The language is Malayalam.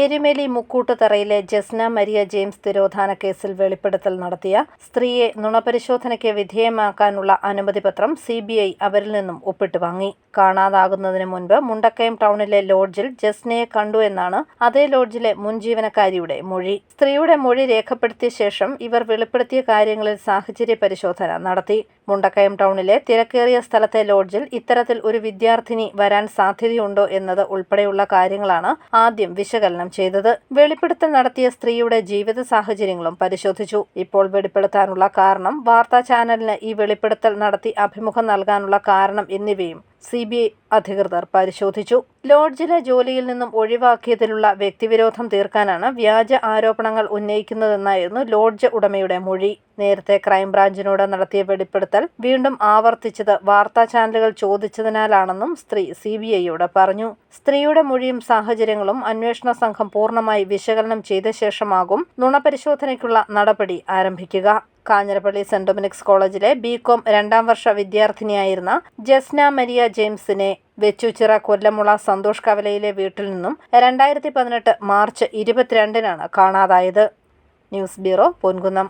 എരുമേലി മുക്കൂട്ടുതറയിലെ ജസ്ന മരിയ ജെയിംസ് തിരോധാന കേസിൽ വെളിപ്പെടുത്തൽ നടത്തിയ സ്ത്രീയെ നുണപരിശോധനയ്ക്ക് വിധേയമാക്കാനുള്ള അനുമതിപത്രം സി ബി ഐ അവരിൽ നിന്നും ഒപ്പിട്ട് വാങ്ങി. കാണാതാകുന്നതിന് മുൻപ് മുണ്ടക്കയം ടൗണിലെ ലോഡ്ജിൽ ജസ്നയെ കണ്ടു എന്നാണ് അതേ ലോഡ്ജിലെ മുൻ ജീവനക്കാരിയുടെ മൊഴി. സ്ത്രീയുടെ മൊഴി രേഖപ്പെടുത്തിയ ശേഷം ഇവർ വെളിപ്പെടുത്തിയ കാര്യങ്ങളിൽ സാഹചര്യ പരിശോധന നടത്തി. മുണ്ടക്കയം ടൗണിലെ തിരക്കേറിയ സ്ഥലത്തെ ലോഡ്ജിൽ ഇത്തരത്തിൽ ഒരു വിദ്യാർത്ഥിനി വരാൻ സാധ്യതയുണ്ടോ എന്നത് ഉൾപ്പെടെയുള്ള കാര്യങ്ങളാണ് ആദ്യം വിശകലനം ചെയ്തത് വെളിപ്പെടുത്തൽ നടത്തിയ സ്ത്രീയുടെ ജീവിത സാഹചര്യങ്ങളും പരിശോധിച്ചു. ഇപ്പോൾ വെളിപ്പെടുത്താനുള്ള കാരണം വാർത്താ ചാനലിന് ഈ വെളിപ്പെടുത്തൽ നടത്തി അഭിമുഖം നൽകാനുള്ള കാരണം എന്നിവയും സി ബി ഐ അധികൃതർ പരിശോധിച്ചു. ലോഡ്ജിലെ ജോലിയിൽ നിന്നും ഒഴിവാക്കിയതിലുള്ള വ്യക്തിവിരോധം തീർക്കാനാണ് വ്യാജ ആരോപണങ്ങൾ ഉന്നയിക്കുന്നതെന്നായിരുന്നു ലോഡ്ജ് ഉടമയുടെ മൊഴി. നേരത്തെ ക്രൈംബ്രാഞ്ചിനോട് നടത്തിയ വെളിപ്പെടുത്തൽ വീണ്ടും ആവർത്തിച്ചത് വാർത്താ ചാനലുകൾ ചോദിച്ചതിനാലാണെന്നും സ്ത്രീ സി ബി ഐയോട് പറഞ്ഞു. സ്ത്രീയുടെ മൊഴിയും സാഹചര്യങ്ങളും അന്വേഷണ സംഘം പൂർണമായി വിശകലനം ചെയ്ത ശേഷമാകും നുണപരിശോധനയ്ക്കുള്ള നടപടി ആരംഭിക്കുക. കാഞ്ഞിരപ്പള്ളി സെന്റ് ഡൊമിനിക്സ് കോളേജിലെ ബികോം രണ്ടാം വർഷ വിദ്യാർത്ഥിനിയായിരുന്ന ജസ്ന മരിയ ജെയിംസിനെ വെച്ചുച്ചിറ കൊല്ലമുള സന്തോഷ് കവലയിലെ വീട്ടിൽ നിന്നും രണ്ടായിരത്തി പതിനെട്ട് മാർച്ച് ഇരുപത്തിരണ്ടിനാണ് കാണാതായത്. News bureau Ponkunnam.